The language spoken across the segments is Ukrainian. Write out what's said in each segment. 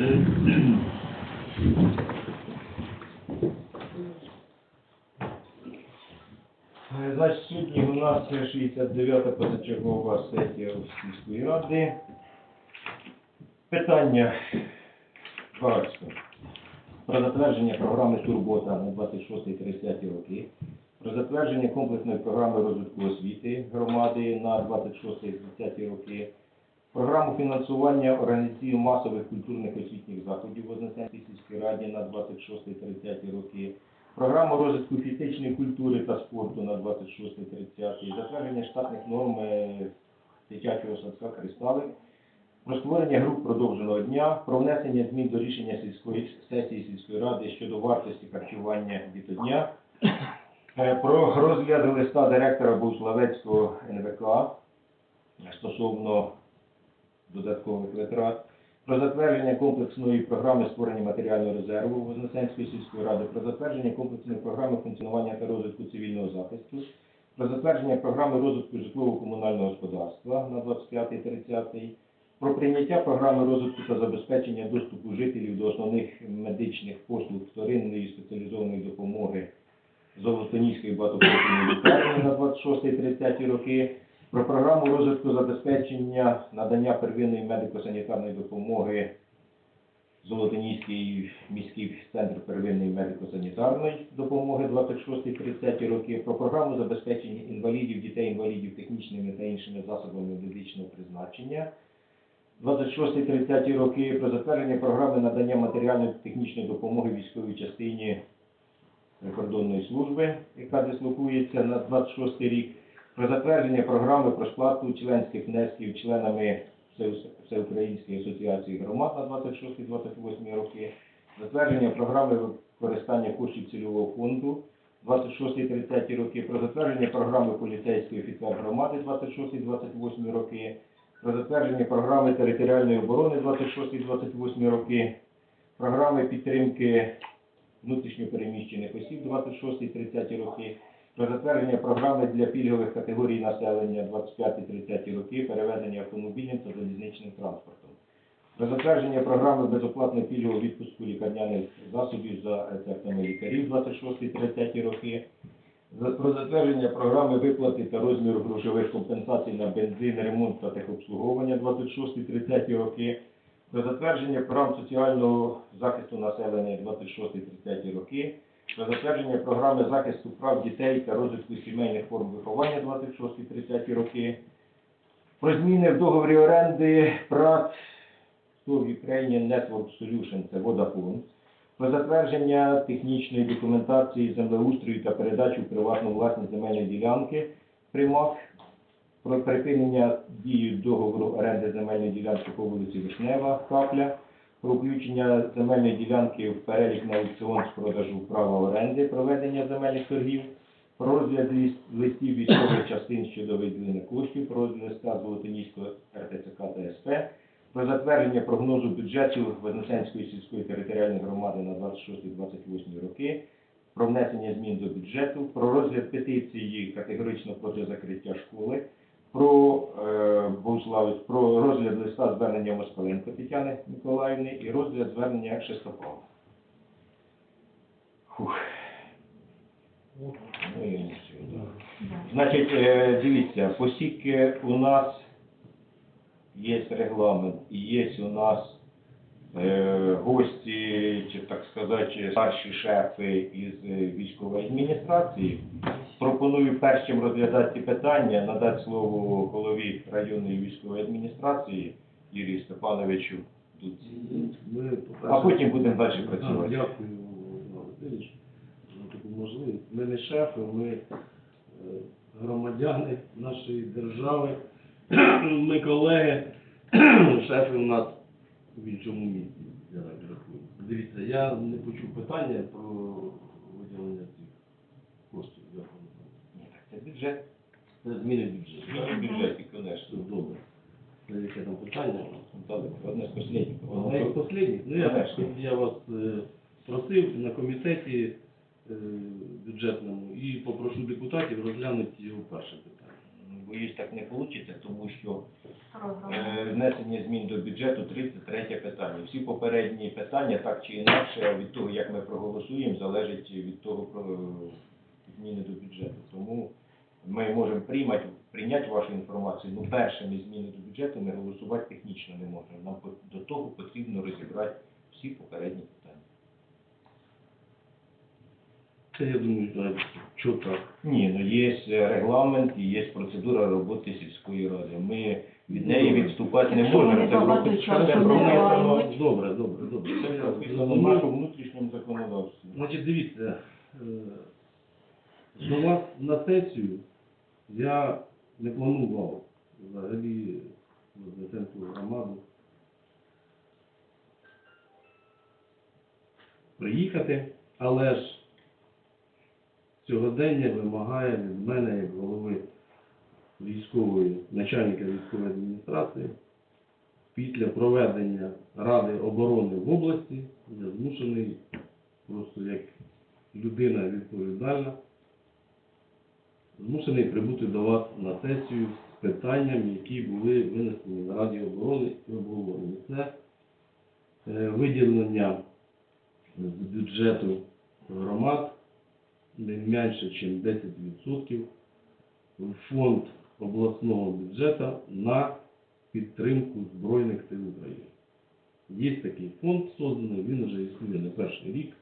Е, Значить, сьогодні у нас 69-та позачергова сесія Сільської ради. Питання багатство. Про затвердження програми Турбота на 26-30 роки. Про затвердження комплексної програми розвитку освіти громади на 26-30 роки. Програму фінансування організації масових культурних освітніх заходів Вознесенській сільській раді на 26-30 роки. Програму розвитку фізичної культури та спорту на 26-30, затвердження штатних норм е, дитячого садка «Кристалик», про створення груп продовженого дня, про внесення змін до рішення сільської сесії сільської ради щодо вартості харчування дітодня, е, про розгляд листа директора Богуславецького НВК стосовно додаткових витрат, про затвердження комплексної програми створення матеріального резерву Вознесенської сільської ради, про затвердження комплексної програми функціонування та розвитку цивільного захисту, про затвердження програми розвитку житлово-комунального господарства на 25-30, про прийняття програми розвитку та забезпечення доступу жителів до основних медичних послуг вторинної спеціалізованої допомоги Золотоніської багатопрофільної лікарні на 26-30 роки, про програму розвитку забезпечення надання первинної медико-санітарної допомоги Золотоніський міський центр первинної медико-санітарної допомоги 26-30 роки, про програму забезпечення інвалідів, дітей-інвалідів технічними та іншими засобами медичного призначення 26-30 роки, про затвердження програми надання матеріальної та технічної допомоги військовій частині прикордонної служби, яка дислокується на 26 рік, про затвердження програми про сплату членських внесків членами Всеукраїнської асоціації громад на 26-28 роки, затвердження програми використання коштів цільового фонду 26-30 роки, про затвердження програми поліцейської офіцер громади 26-28 роки, про затвердження програми територіальної оборони 26-28 роки, програми підтримки внутрішньопереміщених осіб 26-30 роки, про затвердження програми для пільгових категорій населення 25-30 роки, перевезення автомобілем та залізничним транспортом. Про затвердження програми безоплатного пільгового відпуску лікарняних засобів за рецептами лікарів 26-30 роки. Про затвердження програми виплати та розміру грошових компенсацій на бензин, ремонт та техобслуговування 26-30 роки. Про затвердження програм соціального захисту населення 26-30 роки. Про затвердження програми захисту прав дітей та розвитку сімейних форм виховання 26-30 роки. Про зміни в договорі оренди ПРАТ Ukrainian Network Solution, це Vodafone. Про затвердження технічної документації землеустрою та передачу приватну власність земельної ділянки Примак. Про припинення дії договору оренди земельної ділянки по вулиці Вишнева, Капля. Про включення земельної ділянки в перелік на аукціон з продажу права оренди, проведення земельних торгів. Про розгляд листів військових частин щодо виділення коштів, про розгляд листа Золотоніського РТЦК та про затвердження прогнозу бюджету Вознесенської сільської територіальної громади на 26-28 роки, про внесення змін до бюджету, про розгляд петиції категорично проти закриття школи, про е, про розгляд листа звернення Москаленко Тетяни Миколаївни і розгляд звернення Шестопала. Фух. Ну. Значить, е, дивіться, оскільки у нас є регламент і є у нас е, гості, чи так сказати, старші шефи із е, військової адміністрації, пропоную перш чим розглядати ці питання, надати слово голові районної військової адміністрації Юрію Степановичу. Ми, А потім будемо далі Да, працювати. Дякую, за таку можливість. Ми не шефи, ми е, громадяни нашої держави, ми колеги, шефи у нас в іншому місці, я так рахую. Дивіться, я не почув питання про виділення цих коштів. Дякую. Ні, так Це бюджет. Це зміни бюджету. Зміни бюджеті, звісно. добре. Це яке там питання? Одне з останніх. Одне з останніх. Ну, я, я вас е, просив на комітеті е, бюджетному і попрошу депутатів розглянути його перше питання. боюсь, так не вийде, тому що Е, Внесення змін до бюджету 33 питання. Всі попередні питання, так чи інакше, від того, як ми проголосуємо, залежить від того про зміни до бюджету. Тому ми можемо приймати, прийняти вашу інформацію. Ну, першими зміни до бюджету ми голосувати технічно не можемо. Нам по- до того потрібно розібрати всі попередні питання. Це я думаю, так, що так. Ні, ну є регламент і є процедура роботи сільської ради. Ми від неї відступати не можемо. Це багато часу не прописано мають. Добре, добре, добре. Це Це прописано в нашому внутрішньому законодавстві. Значить, дивіться, е, до вас на сесію я не планував взагалі Вознесенську громаду приїхати, але ж сьогодення вимагає від мене, як голови військової, начальника військової адміністрації, після проведення Ради оборони в області я змушений просто як людина відповідальна, змушений прибути до вас на сесію з питанням, які були винесені на Раді оборони і обговорені. Це е, виділення з бюджету громад не менше, ніж 10% в фонд обласного бюджету на підтримку Збройних сил України. Є такий фонд созданий, він вже існує не перший рік.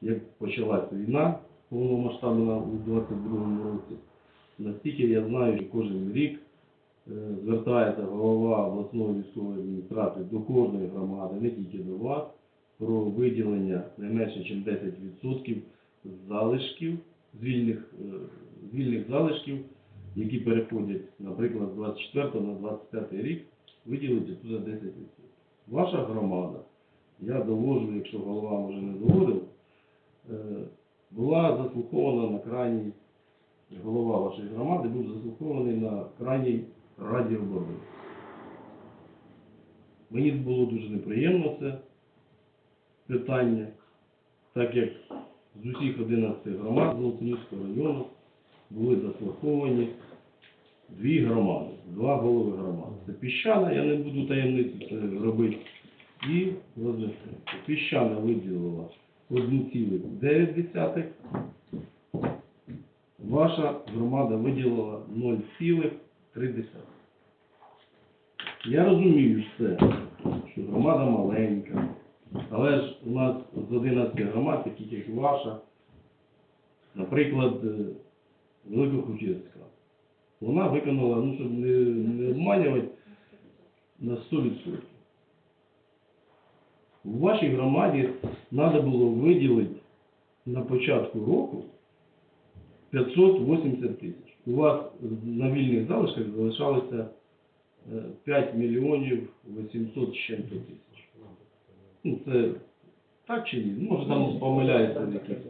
Як почалась війна повномасштабна у 22-му році, настільки я знаю, що кожен рік е, звертається голова обласної військової адміністрації до кожної громади, не тільки до вас, про виділення не менше, ніж 10% залишків, з вільних, е, з вільних залишків, які переходять, наприклад, з 24 на 25 рік, виділити туди 10%. Ваша громада, я довожу, якщо голова може не доводив, е, була заслухована на крайній, голова вашої громади був заслухований на крайній Раді оборони. Мені було дуже неприємно це питання, так як з усіх 11 громад Золотоніського району були заслуховані дві громади, два голови громад. Це Піщана, я не буду таємницю це робити, і. Піщана виділила 1,9, ваша громада виділила 0,3. Я розумію все, що громада маленька, але ж у нас з 11 громад, таких як ваша, наприклад, е, вона виконала, ну, щоб не, не обманювати, на 100%. У вашій громаді треба було виділити на початку року 580 тисяч. У вас на вільних залишках залишалося е, 5 мільйонів 800 з чим-то тисяч. Ну, це так чи ні? Може там помиляється в якихось.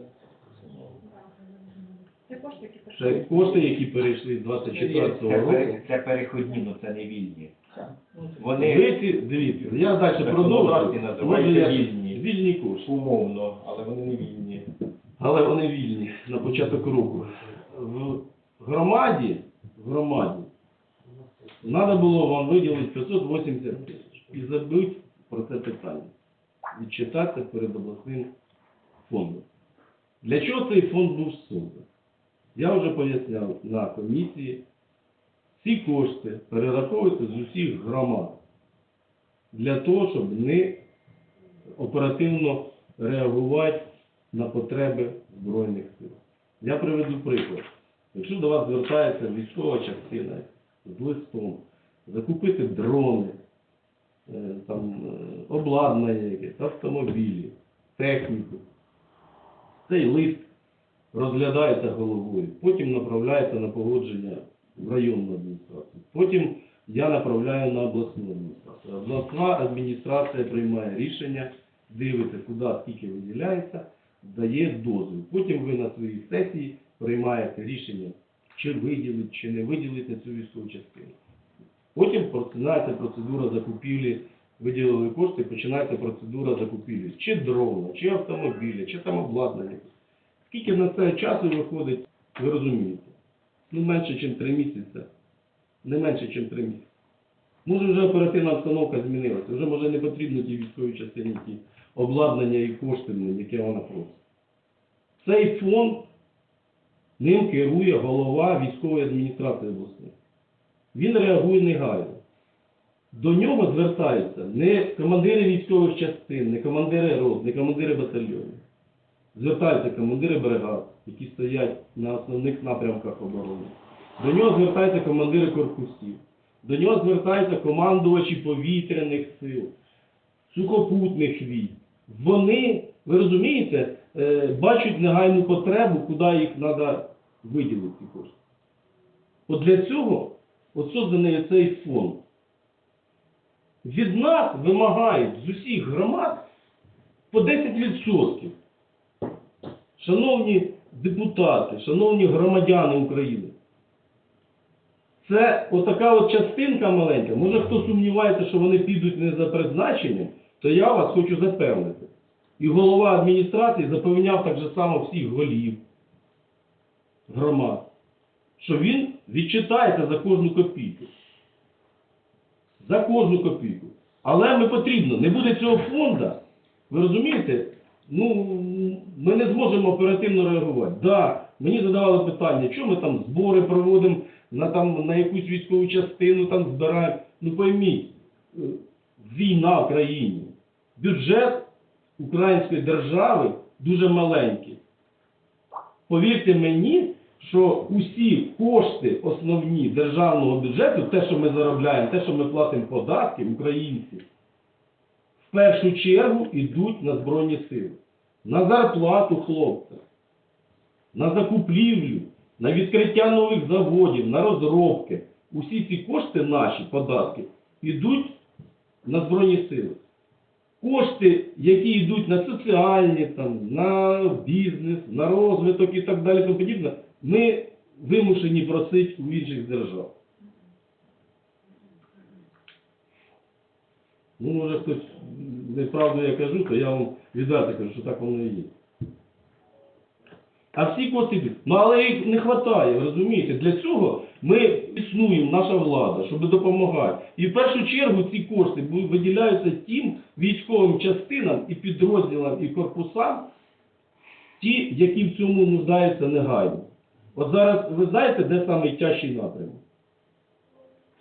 Це кошти, які Це кошти, які перейшли з 24-го року. це переходні, ну це не вільні. Вони ці, дивіться, я далі продовжую. називаються Може, я- вільні. Вільні кошти. умовно, але вони не вільні. Але вони вільні на початок року. В громаді, в громаді треба було вам виділити 580 тисяч і забити про це питання. Відчитатися перед обласним фондом. Для чого цей фонд був созданий? Я вже поясняв на комісії. Ці кошти перераховуються з усіх громад для того, щоб не оперативно реагувати на потреби Збройних сил. Я приведу приклад. Якщо до вас звертається військова частина з листом, закупити дрони, е, там, е, обладнання якесь, автомобілі, техніку, цей лист розглядається головою, потім направляється на погодження в районну адміністрацію. Потім я направляю на обласну адміністрацію. Обласна адміністрація приймає рішення, дивиться, куди скільки виділяється, дає дозвіл. Потім ви на своїй сесії приймаєте рішення, чи виділити, чи не виділити цю військову частину. Потім починається процедура закупівлі, виділили кошти, починається процедура закупівлі чи дрона, чи автомобіля, чи там обладнання. Скільки на це часу виходить, ви розумієте? Ну, менше, ніж три місяці не менше, ніж три місяці. Може вже оперативна обстановка змінилася, вже може не потрібно ті військовій частині ті обладнання і кошти, ну, яке вона просить. Цей фонд ним керує голова військової адміністрації обласної. Він реагує негайно. До нього звертаються не командири військових частин, не командири рот, не командири батальйонів. Звертаються командири бригад, які стоять на основних напрямках оборони. До нього звертаються командири корпусів. До нього звертаються командувачі повітряних сил, сухопутних військ. Вони, ви розумієте, е, бачать негайну потребу, куди їх треба виділити кошти. От для цього от созданий цей фонд. Від нас вимагають з усіх громад по 10%. Шановні депутати, шановні громадяни України, це отака от частинка маленька. Може хто сумнівається, що вони підуть не за призначенням, то я вас хочу запевнити. І голова адміністрації запевняв так же само всіх голів громад, що він відчитається за кожну копійку. За кожну копійку. Але ми потрібно, не буде цього фонду, ви розумієте? Ну, ми не зможемо оперативно реагувати. Да, мені задавали питання, що ми там збори проводимо на, там, на якусь військову частину, там збираємо. Ну пойміть, війна в країні. Бюджет української держави дуже маленький. Повірте мені, що усі кошти основні державного бюджету, те, що ми заробляємо, те, що ми платимо податки, українці, в першу чергу йдуть на Збройні Сили. На зарплату хлопцям, на закупівлю, на відкриття нових заводів, на розробки. Усі ці кошти наші податки йдуть на Збройні Сили. Кошти, які йдуть на соціальні, там, на бізнес, на розвиток і так далі, подібне, ми вимушені просити у інших держав. Ну, може хтось неправду я кажу, то я вам відверто кажу, що так воно і є. А всі кошти. Ну але їх не вистачає, розумієте? Для цього ми існуємо, наша влада, щоб допомагати. І в першу чергу ці кошти виділяються тим військовим частинам і підрозділам, і корпусам, ті, які в цьому нуждаються негайно. От зараз ви знаєте, де найтяжчий напрямок?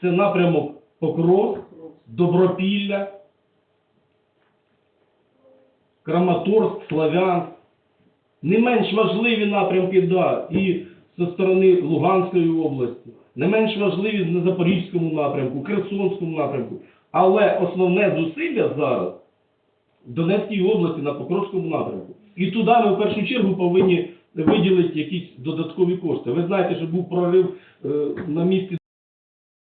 Це напрямок Покров, Добропілля, Краматорськ, Славянськ. Не менш важливі напрямки, да, і зі сторони Луганської області, не менш важливі на Запорізькому напрямку, Херсонському напрямку. Але основне зусилля зараз в Донецькій області на Покровському напрямку. І туди ми в першу чергу повинні виділити якісь додаткові кошти. Ви знаєте, що був прорив е, на місці